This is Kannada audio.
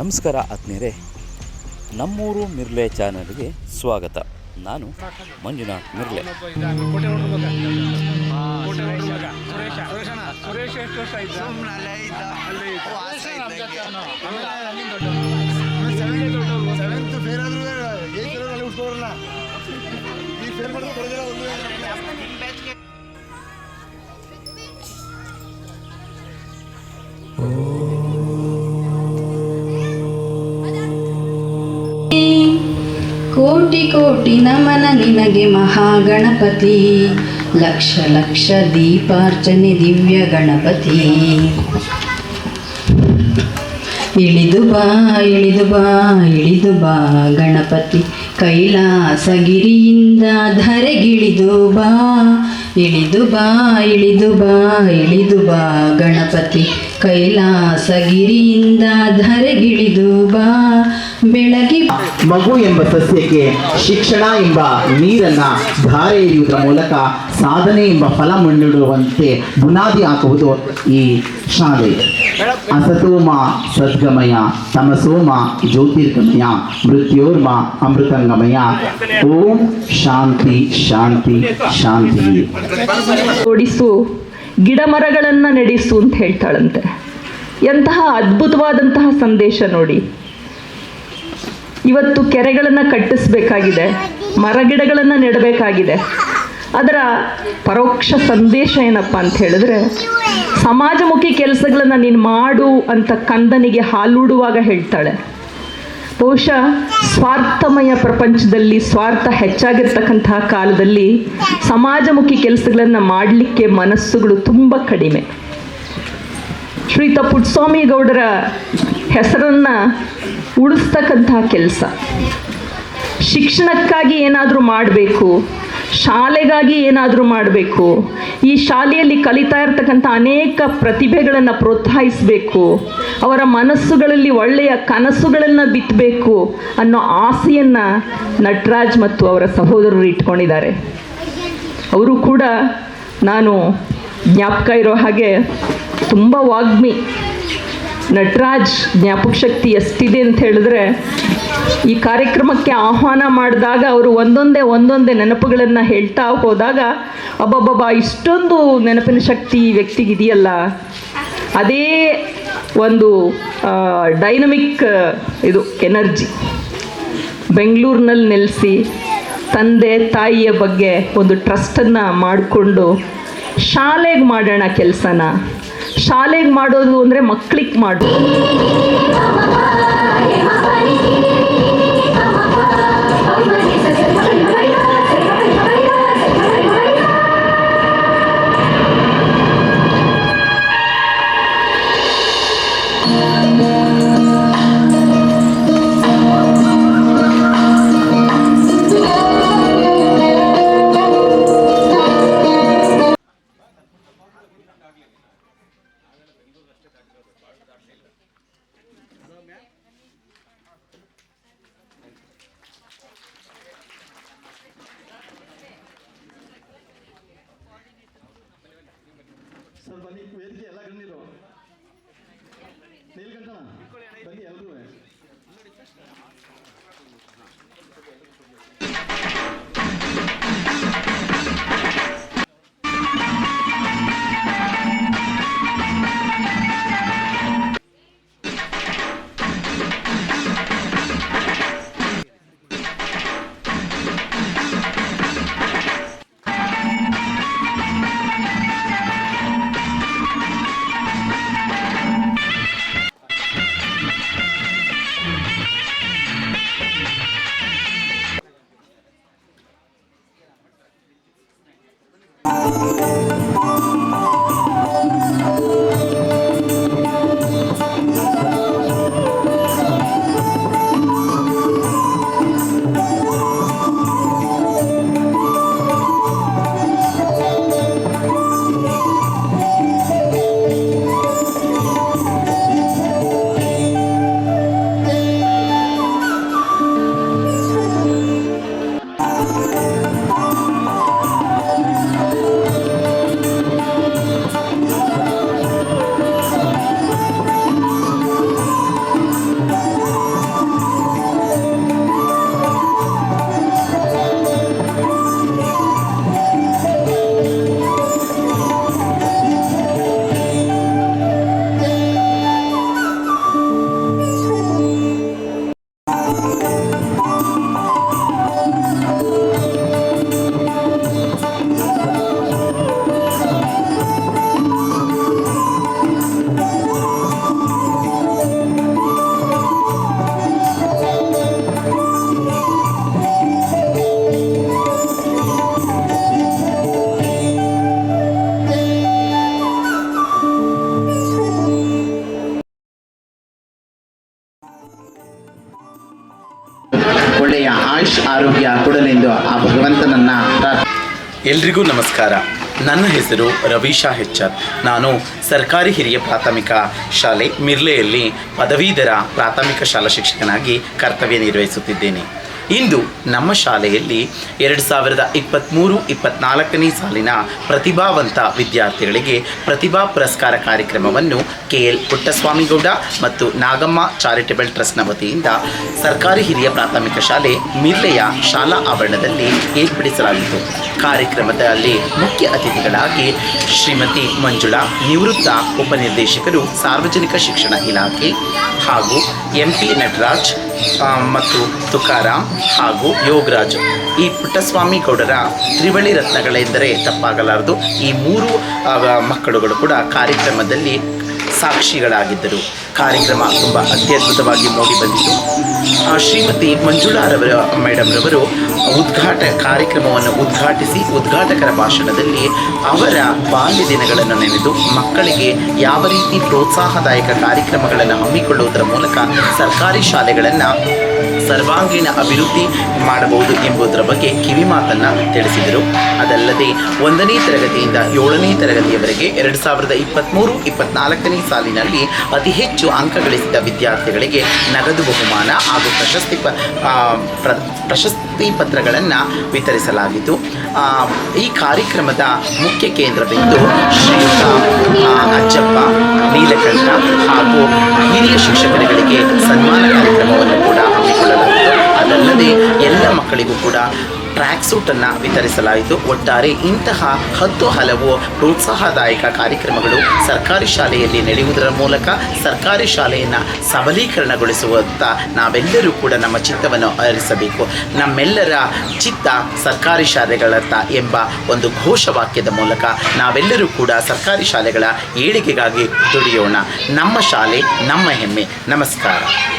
ನಮಸ್ಕಾರ ಆತ್ಮೀಯರೇ ನಮ್ಮೂರು ಮಿರ್ಲೆ ಚಾನಲ್ಗೆ ಸ್ವಾಗತ. ನಾನು ಮಂಜುನಾಥ್ ಮಿರ್ಲೆ. ಕೋಟೆ ಕೋಟಿ ಕೋಟಿ ನಮನ ನಿನಗೆ ಮಹಾಗಣಪತಿ. ಲಕ್ಷ ಲಕ್ಷ ದೀಪಾರ್ಚನೆ ದಿವ್ಯ ಗಣಪತಿ. ಇಳಿದು ಬಾ ಇಳಿದು ಬಾ ಇಳಿದು ಬಾ ಗಣಪತಿ. ಕೈಲಾಸಗಿರಿಯಿಂದ ಧರೆಗಿಳಿದು ಬಾ. ಇಳಿದು ಬಾ ಇಳಿದು ಬಾ ಇಳಿದು ಬಾ ಗಣಪತಿ. ಕೈಲಾಸಗಿರಿಯಿಂದ ಧರೆಗಿಳಿದು ಬಾ. ಬೆಳಗಿ ಮಗು ಎಂಬ ಸಸ್ಯಕ್ಕೆ ಶಿಕ್ಷಣ ಎಂಬ ನೀರನ್ನ ಧಾರೆ ಎರೆಯುವುದರ ಮೂಲಕ ಸಾಧನೆ ಎಂಬ ಫಲ ಮುನ್ನಿಡುವಂತೆ ಬುನಾದಿ ಹಾಕುವುದು ಈ ಶಾಲೆ. ಅಸತೋಮ ಸದ್ಗಮಯ ತಮಸೋಮ ಜ್ಯೋತಿರ್ಗಮಯ ಮೃತ್ಯೋರ್ಮ ಅಮೃತಂಗಮಯ. ಓಂ ಶಾಂತಿ ಶಾಂತಿ ಶಾಂತಿ. ಓಡಿಸು ಗಿಡ ಮರಗಳನ್ನ ನಡೆಸು ಅಂತ ಹೇಳ್ತಾಳಂತೆ. ಎಂತಹ ಅದ್ಭುತವಾದಂತಹ ಸಂದೇಶ ನೋಡಿ. ಇವತ್ತು ಕೆರೆಗಳನ್ನು ಕಟ್ಟಿಸ್ಬೇಕಾಗಿದೆ, ಮರಗಿಡಗಳನ್ನು ನೆಡಬೇಕಾಗಿದೆ. ಅದರ ಪರೋಕ್ಷ ಸಂದೇಶ ಏನಪ್ಪ ಅಂತ ಹೇಳಿದ್ರೆ, ಸಮಾಜಮುಖಿ ಕೆಲಸಗಳನ್ನು ನೀನು ಮಾಡು ಅಂತ ಕಂದನಿಗೆ ಹಾಲೂಡುವಾಗ ಹೇಳ್ತಾಳೆ. ಬಹುಶಃ ಸ್ವಾರ್ಥಮಯ ಪ್ರಪಂಚದಲ್ಲಿ ಸ್ವಾರ್ಥ ಹೆಚ್ಚಾಗಿರ್ತಕ್ಕಂತಹ ಕಾಲದಲ್ಲಿ ಸಮಾಜಮುಖಿ ಕೆಲಸಗಳನ್ನು ಮಾಡಲಿಕ್ಕೆ ಮನಸ್ಸುಗಳು ತುಂಬ ಕಡಿಮೆ. ಶ್ರೀತ ಪುಟ್ಟಸ್ವಾಮಿ ಗೌಡರ ಹೆಸರನ್ನು ಉಳಿಸ್ತಕ್ಕಂಥ ಕೆಲಸ. ಶಿಕ್ಷಣಕ್ಕಾಗಿ ಏನಾದರೂ ಮಾಡಬೇಕು, ಶಾಲೆಗಾಗಿ ಏನಾದರೂ ಮಾಡಬೇಕು, ಈ ಶಾಲೆಯಲ್ಲಿ ಕಲಿತಾ ಇರ್ತಕ್ಕಂಥ ಅನೇಕ ಪ್ರತಿಭೆಗಳನ್ನು ಪ್ರೋತ್ಸಾಹಿಸಬೇಕು, ಅವರ ಮನಸ್ಸುಗಳಲ್ಲಿ ಒಳ್ಳೆಯ ಕನಸುಗಳನ್ನು ಬಿತ್ತಬೇಕು ಅನ್ನೋ ಆಸೆಯನ್ನು ನಟರಾಜ್ ಮತ್ತು ಅವರ ಸಹೋದರರು ಇಟ್ಕೊಂಡಿದ್ದಾರೆ. ಅವರು ಕೂಡ ನಾನು ಜ್ಞಾಪಕ ಇರೋ ಹಾಗೆ ತುಂಬ ವಾಗ್ಮಿ ನಟರಾಜ್ ಜ್ಞಾಪಕ ಶಕ್ತಿ ಎಷ್ಟಿದೆ ಅಂತ ಹೇಳಿದ್ರೆ, ಈ ಕಾರ್ಯಕ್ರಮಕ್ಕೆ ಆಹ್ವಾನ ಮಾಡಿದಾಗ ಅವರು ಒಂದೊಂದೇ ಒಂದೊಂದೇ ನೆನಪುಗಳನ್ನು ಹೇಳ್ತಾ ಹೋದಾಗ, ಅಬ್ಬಬ್ಬಬ್ಬ, ಇಷ್ಟೊಂದು ನೆನಪಿನ ಶಕ್ತಿ ವ್ಯಕ್ತಿಗಿದೆಯಲ್ಲ ಅದೇ ಒಂದು ಡೈನಮಿಕ್ ಇದು ಎನರ್ಜಿ ಬೆಂಗಳೂರಿನಲ್ಲಿ ನೆಲೆಸಿ ತಂದೆ ತಾಯಿಯ ಬಗ್ಗೆ ಒಂದು ಟ್ರಸ್ಟನ್ನು ಮಾಡಿಕೊಂಡು, ಶಾಲೆಗೆ ಮಾಡೋಣ ಕೆಲಸನ. ಶಾಲೆಗೆ ಮಾಡೋದು ಅಂದರೆ ಮಕ್ಕಳಿಗೆ ಮಾಡು ವೇದಿಕೆ ಎಲ್ಲ ಗಣ್ಯರು ಒಳ್ಳೆಯ ಆಯುಷ್, ಆರೋಗ್ಯ ಕೊಡಲೆಂದು ಆ ಭಗವಂತನನ್ನ ಎಲ್ರಿಗೂ ನಮಸ್ಕಾರ. ನನ್ನ ಹೆಸರು ರವೀಶಾ ಹೆಚ್ಚರ್. ನಾನು ಸರ್ಕಾರಿ ಹಿರಿಯ ಪ್ರಾಥಮಿಕ ಶಾಲೆ ಮಿರ್ಲೆಯಲ್ಲಿ ಪದವೀಧರ ಪ್ರಾಥಮಿಕ ಶಾಲಾ ಶಿಕ್ಷಕನಾಗಿ ಕರ್ತವ್ಯ ನಿರ್ವಹಿಸುತ್ತಿದ್ದೇನೆ. ಇಂದು ನಮ್ಮ ಶಾಲೆಯಲ್ಲಿ ಎರಡು ಸಾವಿರದ ಇಪ್ಪತ್ತ್ಮೂರು ಇಪ್ಪತ್ತ್ನಾಲ್ಕನೇ ಸಾಲಿನ ಪ್ರತಿಭಾವಂತ ವಿದ್ಯಾರ್ಥಿಗಳಿಗೆ ಪ್ರತಿಭಾ ಪುರಸ್ಕಾರ ಕಾರ್ಯಕ್ರಮವನ್ನು ಕೆ ಎಲ್ ಪುಟ್ಟಸ್ವಾಮಿಗೌಡ ಮತ್ತು ನಾಗಮ್ಮ ಚಾರಿಟಬಲ್ ಟ್ರಸ್ಟ್ನ ವತಿಯಿಂದ ಸರ್ಕಾರಿ ಹಿರಿಯ ಪ್ರಾಥಮಿಕ ಶಾಲೆ ಮಿರ್ಲೆಯ ಶಾಲಾ ಆವರಣದಲ್ಲಿ ಏರ್ಪಡಿಸಲಾಗಿತ್ತು. ಕಾರ್ಯಕ್ರಮದಲ್ಲಿ ಮುಖ್ಯ ಅತಿಥಿಗಳಾಗಿ ಶ್ರೀಮತಿ ಮಂಜುಳಾ ನಿವೃತ್ತ ಉಪನಿರ್ದೇಶಕರು, ಸಾರ್ವಜನಿಕ ಶಿಕ್ಷಣ ಇಲಾಖೆ ಹಾಗೂ ಎಂ ಪಿ ನಟರಾಜ್ ಮತ್ತು ತುಕಾರಾಮ್ ಹಾಗೂ ಯೋಗರಾಜ್. ಈ ಪುಟ್ಟಸ್ವಾಮಿ ಗೌಡರ ತ್ರಿವಳಿ ರತ್ನಗಳೆಂದರೆ ತಪ್ಪಾಗಲಾರದು. ಈ ಮೂರು ಮಕ್ಕಳುಗಳು ಕೂಡ ಕಾರ್ಯಕ್ರಮದಲ್ಲಿ ಸಾಕ್ಷಿಗಳಾಗಿದ್ದರು. ಕಾರ್ಯಕ್ರಮ ತುಂಬ ಅತ್ಯದ್ಭುತವಾಗಿ ಆ, ಶ್ರೀಮತಿ ಮಂಜುಳಾರವರ ಮೇಡಮ್ರವರು ಉದ್ಘಾಟ ಕಾರ್ಯಕ್ರಮವನ್ನು ಉದ್ಘಾಟಿಸಿ ಉದ್ಘಾಟಕರ ಭಾಷಣದಲ್ಲಿ ಅವರ ಬಾಲ್ಯ ದಿನಗಳನ್ನು ನೆನೆದು ಮಕ್ಕಳಿಗೆ ಯಾವ ರೀತಿ ಪ್ರೋತ್ಸಾಹದಾಯಕ ಕಾರ್ಯಕ್ರಮಗಳನ್ನು ಹಮ್ಮಿಕೊಳ್ಳುವುದರ ಮೂಲಕ ಸರ್ಕಾರಿ ಶಾಲೆಗಳನ್ನು ಸರ್ವಾಂಗೀಣ ಅಭಿವೃದ್ಧಿ ಮಾಡಬಹುದು ಎಂಬುದರ ಬಗ್ಗೆ ಕಿವಿ ಮಾತನ್ನು ತಿಳಿಸಿದರು. ಅದಲ್ಲದೆ ಒಂದನೇ ತರಗತಿಯಿಂದ ಏಳನೇ ತರಗತಿಯವರೆಗೆ ಎರಡು ಸಾವಿರದ ಇಪ್ಪತ್ತ್ಮೂರು ಇಪ್ಪತ್ನಾಲ್ಕನೇ ಸಾಲಿನಲ್ಲಿ ಅತಿ ಹೆಚ್ಚು ಅಂಕ ಗಳಿಸಿದ ವಿದ್ಯಾರ್ಥಿಗಳಿಗೆ ನಗದು ಬಹುಮಾನ ಹಾಗೂ ಪ್ರಶಸ್ತಿ ಪ ಪ್ರ ಪ್ರಶಸ್ತಿ ಪತ್ರಗಳನ್ನು ವಿತರಿಸಲಾಗಿತ್ತು. ಈ ಕಾರ್ಯಕ್ರಮದ ಮುಖ್ಯ ಕೇಂದ್ರವೆಂದು ಶ್ರೀಯುತ ಅಜ್ಜಪ್ಪ, ನೀಲಕಂಠ ಹಾಗೂ ಹಿರಿಯ ಶಿಕ್ಷಕರುಗಳಿಗೆ ಸನ್ಮಾನ ಕಾರ್ಯಕ್ರಮವನ್ನು ಮಕ್ಕಳಿಗೂ ಕೂಡ ಟ್ರ್ಯಾಕ್ ಸೂಟನ್ನು ವಿತರಿಸಲಾಯಿತು. ಒಟ್ಟಾರೆ ಇಂತಹ ಹತ್ತು ಹಲವು ಪ್ರೋತ್ಸಾಹದಾಯಕ ಕಾರ್ಯಕ್ರಮಗಳು ಸರ್ಕಾರಿ ಶಾಲೆಯಲ್ಲಿ ನಡೆಯುವುದರ ಮೂಲಕ ಸರ್ಕಾರಿ ಶಾಲೆಯನ್ನು ಸಬಲೀಕರಣಗೊಳಿಸುವಂಥ ನಾವೆಲ್ಲರೂ ಕೂಡ ನಮ್ಮ ಚಿತ್ತವನ್ನು ಅರಿಸಬೇಕು. ನಮ್ಮೆಲ್ಲರ ಚಿತ್ತ ಸರ್ಕಾರಿ ಶಾಲೆಗಳತ್ತ ಎಂಬ ಒಂದು ಘೋಷವಾಕ್ಯದ ಮೂಲಕ ನಾವೆಲ್ಲರೂ ಕೂಡ ಸರ್ಕಾರಿ ಶಾಲೆಗಳ ಏಳಿಗೆಗಾಗಿ ದುಡಿಯೋಣ. ನಮ್ಮ ಶಾಲೆ, ನಮ್ಮ ಹೆಮ್ಮೆ. ನಮಸ್ಕಾರ.